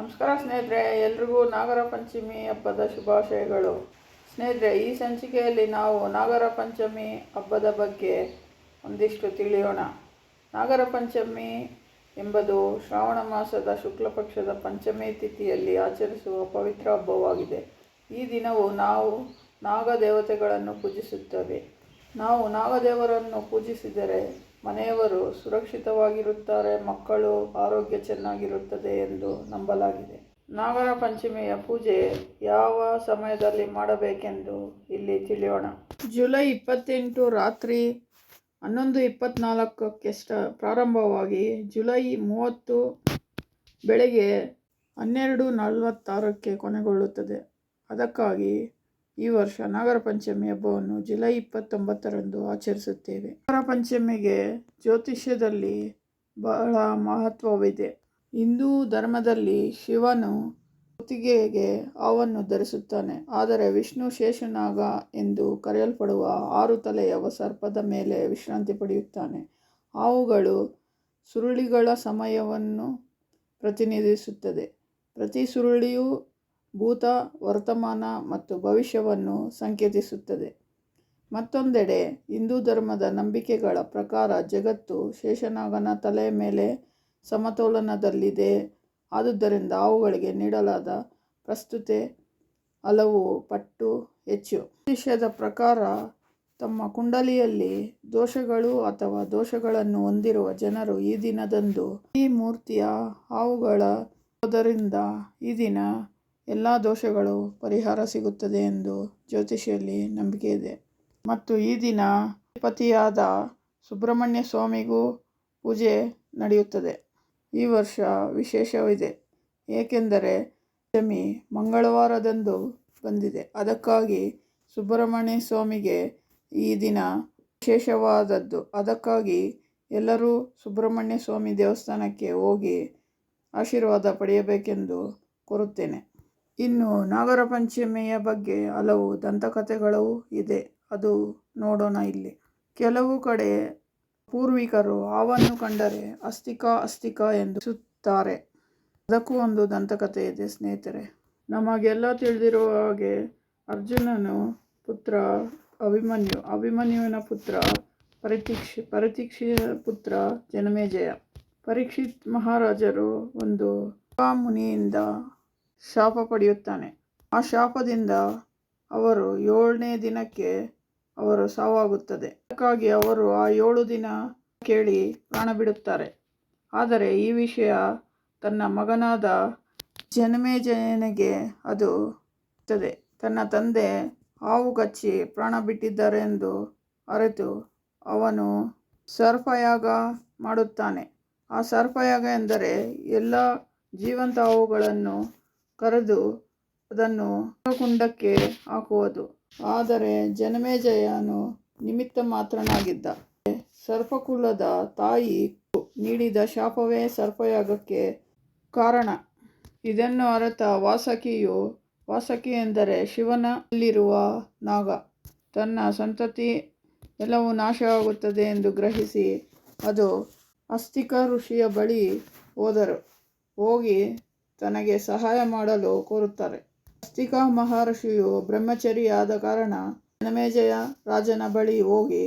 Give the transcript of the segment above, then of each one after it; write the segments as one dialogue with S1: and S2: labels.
S1: ನಮಸ್ಕಾರ ಸ್ನೇಹಿತರೆ, ಎಲ್ರಿಗೂ ನಾಗರ ಪಂಚಮಿ ಹಬ್ಬದ ಶುಭಾಶಯಗಳು. ಸ್ನೇಹಿತರೆ, ಈ ಸಂಚಿಕೆಯಲ್ಲಿ ನಾವು ನಾಗರ ಪಂಚಮಿ ಹಬ್ಬದ ಬಗ್ಗೆ ಒಂದಿಷ್ಟು ತಿಳಿಯೋಣ. ನಾಗರ ಪಂಚಮಿ ಎಂಬುದು ಶ್ರಾವಣ ಮಾಸದ ಶುಕ್ಲ ಪಕ್ಷದ ಪಂಚಮಿ ತಿಥಿಯಲ್ಲಿ ಆಚರಿಸುವ ಪವಿತ್ರ ಹಬ್ಬವಾಗಿದೆ. ಈ ದಿನವು ನಾವು ನಾಗದೇವತೆಗಳನ್ನು ಪೂಜಿಸುತ್ತೇವೆ. ನಾವು ನಾಗದೇವರನ್ನು ಪೂಜಿಸಿದರೆ ಮನೆಯವರು ಸುರಕ್ಷಿತವಾಗಿರುತ್ತಾರೆ, ಮಕ್ಕಳು ಆರೋಗ್ಯ ಚೆನ್ನಾಗಿರುತ್ತದೆ ಎಂದು ನಂಬಲಾಗಿದೆ. ನಾಗರ ಪಂಚಮಿಯ ಪೂಜೆ ಯಾವ ಸಮಯದಲ್ಲಿ ಮಾಡಬೇಕೆಂದು ಇಲ್ಲಿ ತಿಳಿಯೋಣ. ಜುಲೈ ಇಪ್ಪತ್ತೆಂಟು ರಾತ್ರಿ ಹನ್ನೊಂದು ಇಪ್ಪತ್ನಾಲ್ಕಕ್ಕೆ ಸ್ಟ, ಪ್ರಾರಂಭವಾಗಿ ಜುಲೈ ಮೂವತ್ತು ಬೆಳಗ್ಗೆ ಹನ್ನೆರಡು ನಲವತ್ತಾರಕ್ಕೆ ಕೊನೆಗೊಳ್ಳುತ್ತದೆ. ಅದಕ್ಕಾಗಿ ಈ ವರ್ಷ ನಾಗರ ಪಂಚಮಿ ಹಬ್ಬವನ್ನು ಜುಲೈ ಇಪ್ಪತ್ತೊಂಬತ್ತರಂದು ಆಚರಿಸುತ್ತೇವೆ. ನಾಗರ ಪಂಚಮಿಗೆ ಜ್ಯೋತಿಷ್ಯದಲ್ಲಿ ಬಹಳ ಮಹತ್ವವಿದೆ. ಹಿಂದೂ ಧರ್ಮದಲ್ಲಿ ಶಿವನು ಕುತ್ತಿಗೆಗೆ ಹಾವನ್ನು ಧರಿಸುತ್ತಾನೆ. ಆದರೆ ವಿಷ್ಣು ಶೇಷನಾಗ ಎಂದು ಕರೆಯಲ್ಪಡುವ ಆರು ತಲೆಯ ಸರ್ಪದ ಮೇಲೆ ವಿಶ್ರಾಂತಿ ಪಡೆಯುತ್ತಾನೆ. ಹಾವುಗಳು ಸುರುಳಿಗಳ ಸಮಯವನ್ನು ಪ್ರತಿನಿಧಿಸುತ್ತದೆ. ಪ್ರತಿ ಸುರುಳಿಯೂ ಭೂತ, ವರ್ತಮಾನ ಮತ್ತು ಭವಿಷ್ಯವನ್ನು ಸಂಕೇತಿಸುತ್ತದೆ. ಮತ್ತೊಂದೆಡೆ, ಹಿಂದೂ ಧರ್ಮದ ನಂಬಿಕೆಗಳ ಪ್ರಕಾರ ಜಗತ್ತು ಶೇಷನಾಗನ ತಲೆ ಮೇಲೆ ಸಮತೋಲನದಲ್ಲಿದೆ. ಆದುದರಿಂದ ಅವುಗಳಿಗೆ ನೀಡಲಾದ ಪ್ರಸ್ತುತೆ ಹಲವು ಪಟ್ಟು ಹೆಚ್ಚು. ಜ್ಯೋತಿಷ್ಯದ ಪ್ರಕಾರ ತಮ್ಮ ಕುಂಡಲಿಯಲ್ಲಿ ದೋಷಗಳು ಅಥವಾ ದೋಷಗಳನ್ನು ಹೊಂದಿರುವ ಜನರು ಈ ದಿನದಂದು ಈ ಮೂರ್ತಿಯ ಹಾವುಗಳ ಈ ದಿನ ಎಲ್ಲ ದೋಷಗಳು ಪರಿಹಾರ ಸಿಗುತ್ತದೆ ಎಂದು ಜ್ಯೋತಿಷಿಯಲ್ಲಿ ನಂಬಿಕೆ ಇದೆ. ಮತ್ತು ಈ ದಿನ ಪತಿಯಾದ ಸುಬ್ರಹ್ಮಣ್ಯ ಸ್ವಾಮಿಗೂ ಪೂಜೆ ನಡೆಯುತ್ತದೆ. ಈ ವರ್ಷ ವಿಶೇಷವಿದೆ. ಏಕೆಂದರೆ ಶಮಿ ಮಂಗಳವಾರದಂದು ಬಂದಿದೆ. ಅದಕ್ಕಾಗಿ ಸುಬ್ರಹ್ಮಣ್ಯ ಸ್ವಾಮಿಗೆ ಈ ದಿನ ವಿಶೇಷವಾದದ್ದು. ಅದಕ್ಕಾಗಿ ಎಲ್ಲರೂ ಸುಬ್ರಹ್ಮಣ್ಯ ಸ್ವಾಮಿ ದೇವಸ್ಥಾನಕ್ಕೆ ಹೋಗಿ ಆಶೀರ್ವಾದ ಪಡೆಯಬೇಕೆಂದು ಕೋರುತ್ತೇನೆ. ಇನ್ನು ನಾಗರ ಪಂಚಮಿಯ ಬಗ್ಗೆ ಹಲವು ದಂತಕಥೆಗಳು ಇದೆ. ಅದು ನೋಡೋಣ ಇಲ್ಲಿ. ಕೆಲವು ಕಡೆ ಪೂರ್ವಿಕರು ಹಾವನ್ನು ಕಂಡರೆ ಅಸ್ತಿಕ ಅಸ್ತಿಕ ಎಂದು ಸುತ್ತಾರೆ ಅದಕ್ಕೂ ಒಂದು ದಂತಕಥೆ ಇದೆ, ಸ್ನೇಹಿತರೆ. ನಮಗೆಲ್ಲ ತಿಳಿದಿರುವ ಹಾಗೆ ಅರ್ಜುನನು ಪುತ್ರ ಅಭಿಮನ್ಯು, ಅಭಿಮನ್ಯುವಿನ ಪುತ್ರ ಪರಿತೀಕ್ಷ ಪರಿತೀಕ್ಷ ಪುತ್ರ ಜನಮೇಜಯ. ಪರೀಕ್ಷಿತ್ ಮಹಾರಾಜರು ಒಂದು ಮುನಿಯಿಂದ ಶಾಪ ಪಡೆಯುತ್ತಾನೆ. ಆ ಶಾಪದಿಂದ ಅವರು ಏಳನೇ ದಿನಕ್ಕೆ ಅವರು ಸಾವಾಗುತ್ತದೆ. ಅದಕ್ಕಾಗಿ ಅವರು ಆ ಏಳು ದಿನ ಕೇಳಿ ಪ್ರಾಣ ಬಿಡುತ್ತಾರೆ. ಆದರೆ ಈ ವಿಷಯ ತನ್ನ ಮಗನಾದ ಜನಮೇಜಯನಿಗೆ ಅದು ಇರ್ತದೆ ತನ್ನ ತಂದೆ ಹಾವು ಕಚ್ಚಿ ಪ್ರಾಣ ಬಿಟ್ಟಿದ್ದಾರೆ ಎಂದು ಅರಿತು ಅವನು ಸರ್ಪಯಾಗ ಮಾಡುತ್ತಾನೆ. ಆ ಸರ್ಪಯಾಗ ಎಂದರೆ ಎಲ್ಲ ಜೀವಂತ ಹಾವುಗಳನ್ನು ಕರೆದು ಅದನ್ನು ಕುಂಡಕ್ಕೆ ಹಾಕುವುದು. ಆದರೆ ಜನಮೇಜಯನು ನಿಮಿತ್ತ ಮಾತ್ರನಾಗಿದ್ದ. ಸರ್ಪಕುಲದ ತಾಯಿ ನೀಡಿದ ಶಾಪವೇ ಸರ್ಪಯಾಗಕ್ಕೆ ಕಾರಣ. ಇದನ್ನು ಅರತ ವಾಸಕಿಯು, ವಾಸಕಿ ಎಂದರೆ ಶಿವನಲ್ಲಿರುವ ನಾಗ. ತನ್ನ ಸಂತತಿ ಎಲ್ಲವೂ ನಾಶವಾಗುತ್ತದೆ ಎಂದು ಗ್ರಹಿಸಿ ಅದು ಅಸ್ತಿಕ ಋಷಿಯ ಬಳಿ ಹೋದರು. ಹೋಗಿ ತನಗೆ ಸಹಾಯ ಮಾಡಲು ಕೋರುತ್ತಾರೆ. ಅಸ್ತಿಕಾ ಮಹರ್ಷಿಯು ಬ್ರಹ್ಮಚರಿಯಾದ ಕಾರಣ ಜನಮೇಜಯ ರಾಜನ ಬಳಿ ಹೋಗಿ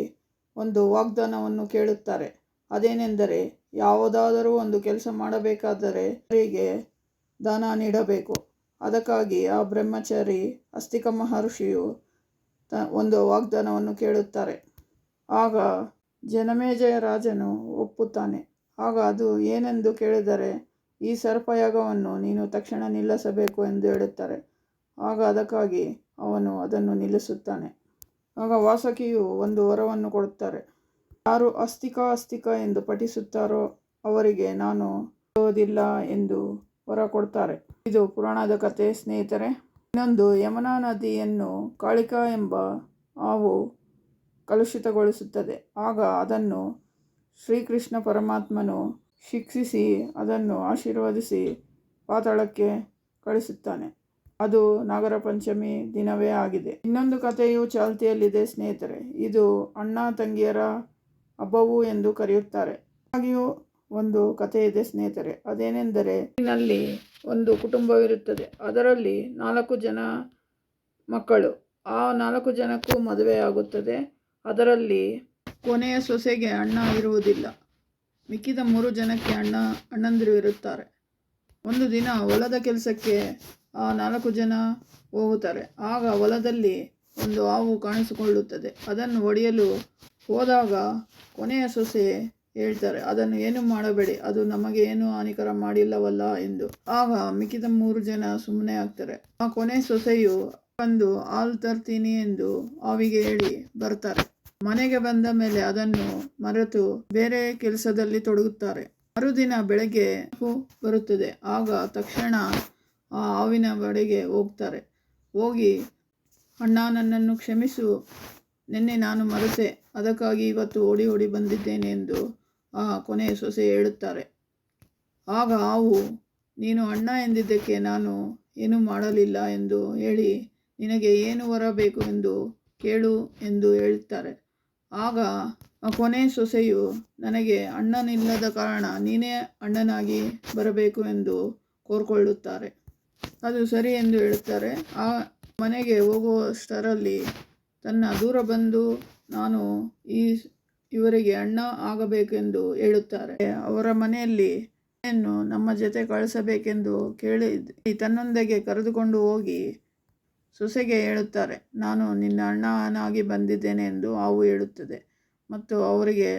S1: ಒಂದು ವಾಗ್ದಾನವನ್ನು ಕೇಳುತ್ತಾರೆ. ಅದೇನೆಂದರೆ, ಯಾವುದಾದರೂ ಒಂದು ಕೆಲಸ ಮಾಡಬೇಕಾದರೆ ಅವರಿಗೆ ದಾನ ನೀಡಬೇಕು. ಅದಕ್ಕಾಗಿ ಆ ಬ್ರಹ್ಮಚಾರಿ ಅಸ್ತಿಕ ಮಹರ್ಷಿಯು ತ ಒಂದು ವಾಗ್ದಾನವನ್ನು ಕೇಳುತ್ತಾರೆ. ಆಗ ಜನಮೇಜಯ ರಾಜನು ಒಪ್ಪುತ್ತಾನೆ. ಆಗ ಅದು ಏನೆಂದು ಕೇಳಿದರೆ ಈ ಸರ್ಪಯಾಗವನ್ನು ನೀನು ತಕ್ಷಣ ನಿಲ್ಲಿಸಬೇಕು ಎಂದು ಹೇಳುತ್ತಾರೆ. ಆಗ ಅದಕ್ಕಾಗಿ ಅವನು ಅದನ್ನು ನಿಲ್ಲಿಸುತ್ತಾನೆ. ಆಗ ವಾಸಕಿಯು ಒಂದು ವರವನ್ನು ಕೊಡುತ್ತಾರೆ. ಯಾರು ಅಸ್ತಿಕ ಅಸ್ತಿಕ ಎಂದು ಪಠಿಸುತ್ತಾರೋ ಅವರಿಗೆ ನಾನು ಓದಿಲ್ಲ ಎಂದು ವರ ಕೊಡ್ತಾರೆ ಇದು ಪುರಾಣದ ಕಥೆ ಸ್ನೇಹಿತರೆ. ಇನ್ನೊಂದು ಯಮುನಾ ನದಿಯನ್ನು ಕಾಳಿಕಾ ಎಂಬ ಹಾವು ಕಲುಷಿತಗೊಳಿಸುತ್ತದೆ. ಆಗ ಅದನ್ನು ಶ್ರೀಕೃಷ್ಣ ಪರಮಾತ್ಮನು ಶಿಕ್ಷಿಸಿ ಅದನ್ನು ಆಶೀರ್ವದಿಸಿ ಪಾತಾಳಕ್ಕೆ ಕಳಿಸುತ್ತಾನೆ. ಅದು ನಾಗರ ಪಂಚಮಿ ದಿನವೇ ಆಗಿದೆ. ಇನ್ನೊಂದು ಕಥೆಯು ಚಾಲ್ತಿಯಲ್ಲಿದೆ, ಸ್ನೇಹಿತರೆ. ಇದು ಅಣ್ಣ ತಂಗಿಯರ ಹಬ್ಬವು ಎಂದು ಕರೆಯುತ್ತಾರೆ. ಹಾಗೆಯೂ ಒಂದು ಕಥೆ ಇದೆ, ಸ್ನೇಹಿತರೆ. ಅದೇನೆಂದರೆ, ನಲ್ಲಿ ಒಂದು ಕುಟುಂಬವಿರುತ್ತದೆ. ಅದರಲ್ಲಿ ನಾಲ್ಕು ಜನ ಮಕ್ಕಳು. ಆ ನಾಲ್ಕು ಜನಕ್ಕೂ ಮದುವೆ ಆಗುತ್ತದೆ ಅದರಲ್ಲಿ ಕೊನೆಯ ಸೊಸೆಗೆ ಅಣ್ಣ ಇರುವುದಿಲ್ಲ. ಮಿಕ್ಕಿದ ಮೂರು ಜನಕ್ಕೆ ಅಣ್ಣ, ಅಣ್ಣಂದಿರು ಇರುತ್ತಾರೆ. ಒಂದು ದಿನ ಹೊಲದ ಕೆಲಸಕ್ಕೆ ಆ ನಾಲ್ಕು ಜನ ಹೋಗುತ್ತಾರೆ. ಆಗ ಹೊಲದಲ್ಲಿ ಒಂದು ಹಾವು ಕಾಣಿಸಿಕೊಳ್ಳುತ್ತದೆ. ಅದನ್ನು ಹೊಡೆಯಲು ಹೋದಾಗ ಕೊನೆಯ ಸೊಸೆ ಹೇಳ್ತಾರೆ, ಅದನ್ನು ಏನು ಮಾಡಬೇಡಿ, ಅದು ನಮಗೆ ಏನು ಹಾನಿಕರ ಮಾಡಿಲ್ಲವಲ್ಲ ಎಂದು. ಆಗ ಮಿಕ್ಕಿದ ಮೂರು ಜನ ಸುಮ್ಮನೆ ಆಗ್ತಾರೆ. ಆ ಕೊನೆ ಸೊಸೆಯು ಬಂದು, ಹಾಲು ತರ್ತೀನಿ ಎಂದು ಹಾವಿಗೆ ಹೇಳಿ ಬರ್ತಾರೆ. ಮನೆಗೆ ಬಂದ ಮೇಲೆ ಅದನ್ನು ಮರೆತು ಬೇರೆ ಕೆಲಸದಲ್ಲಿ ತೊಡಗುತ್ತಾರೆ. ಮರುದಿನ ಬೆಳಗ್ಗೆ ಹೂ ಬರುತ್ತದೆ. ಆಗ ತಕ್ಷಣ ಆ ಹಾವಿನ ಬಳಿಗೆ ಹೋಗ್ತಾರೆ. ಹೋಗಿ, ಅಣ್ಣ, ನನ್ನನ್ನು ಕ್ಷಮಿಸು. ನಿನ್ನೆ ನಾನು ಮರೆತೆ. ಅದಕ್ಕಾಗಿ ಇವತ್ತು ಓಡಿ ಓಡಿ ಬಂದಿದ್ದೇನೆ ಎಂದು ಆ ಕೊನೆಯ ಸೊಸೆ ಹೇಳುತ್ತಾರೆ. ಆಗ ಹಾವು, ನೀನು ಅಣ್ಣ ಎಂದಿದ್ದಕ್ಕೆ ನಾನು ಏನೂ ಮಾಡಲಿಲ್ಲ ಎಂದು ಹೇಳಿ, ನಿನಗೆ ಏನು ವರ ಬೇಕು ಎಂದು ಕೇಳು ಎಂದು ಹೇಳುತ್ತಾರೆ ಆಗ ಆ ಕೊನೆ ಸೊಸೆಯು ನನಗೆ ಅಣ್ಣನಿಲ್ಲದ ಕಾರಣ ನೀನೇ ಅಣ್ಣನಾಗಿ ಬರಬೇಕು ಎಂದು ಕೋರ್ಕೊಳ್ಳುತ್ತಾರೆ. ಅದು ಸರಿ ಎಂದು ಹೇಳುತ್ತಾರೆ. ಆ ಮನೆಗೆ ಹೋಗುವಷ್ಟರಲ್ಲಿ ತನ್ನ ದೂರ ಬಂದು ನಾನು ಈ ಇವರಿಗೆ ಅಣ್ಣ ಆಗಬೇಕೆಂದು ಹೇಳುತ್ತಾರೆ. ಅವರ ಮನೆಯಲ್ಲಿ ನಮ್ಮ ಜೊತೆ ಕಳಿಸಬೇಕೆಂದು ಕೇಳಿ ತನ್ನೊಂದಿಗೆ ಕರೆದುಕೊಂಡು ಹೋಗಿ ಸೊಸೆಗೆ ಹೇಳುತ್ತಾರೆ, ನಾನು ನಿನ್ನ ಅಣ್ಣನಾಗಿ ಬಂದಿದ್ದೇನೆ ಎಂದು ಹಾವು ಹೇಳುತ್ತದೆ. ಮತ್ತು ಅವರಿಗೆ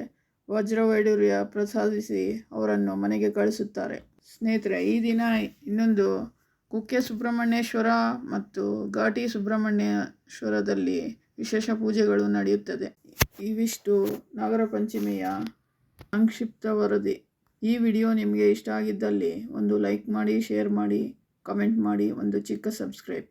S1: ವಜ್ರವೈಡೂರ್ಯ ಪ್ರಸಾದಿಸಿ ಅವರನ್ನು ಮನೆಗೆ ಕಳಿಸುತ್ತಾರೆ ಸ್ನೇಹಿತರೆ, ಈ ದಿನ ಇನ್ನೊಂದು ಕುಕ್ಕೆ ಸುಬ್ರಹ್ಮಣ್ಯೇಶ್ವರ ಮತ್ತು ಘಾಟಿ ಸುಬ್ರಹ್ಮಣ್ಯೇಶ್ವರದಲ್ಲಿ ವಿಶೇಷ ಪೂಜೆಗಳು ನಡೆಯುತ್ತದೆ. ಇವಿಷ್ಟು ನಾಗರ ಪಂಚಮಿಯ ಸಂಕ್ಷಿಪ್ತ ವರದಿ. ಈ ವಿಡಿಯೋ ನಿಮಗೆ ಇಷ್ಟ ಆಗಿದ್ದಲ್ಲಿ ಒಂದು ಲೈಕ್ ಮಾಡಿ, ಶೇರ್ ಮಾಡಿ, ಕಮೆಂಟ್ ಮಾಡಿ, ಒಂದು ಚಿಕ್ಕ ಸಬ್ಸ್ಕ್ರೈಬ್.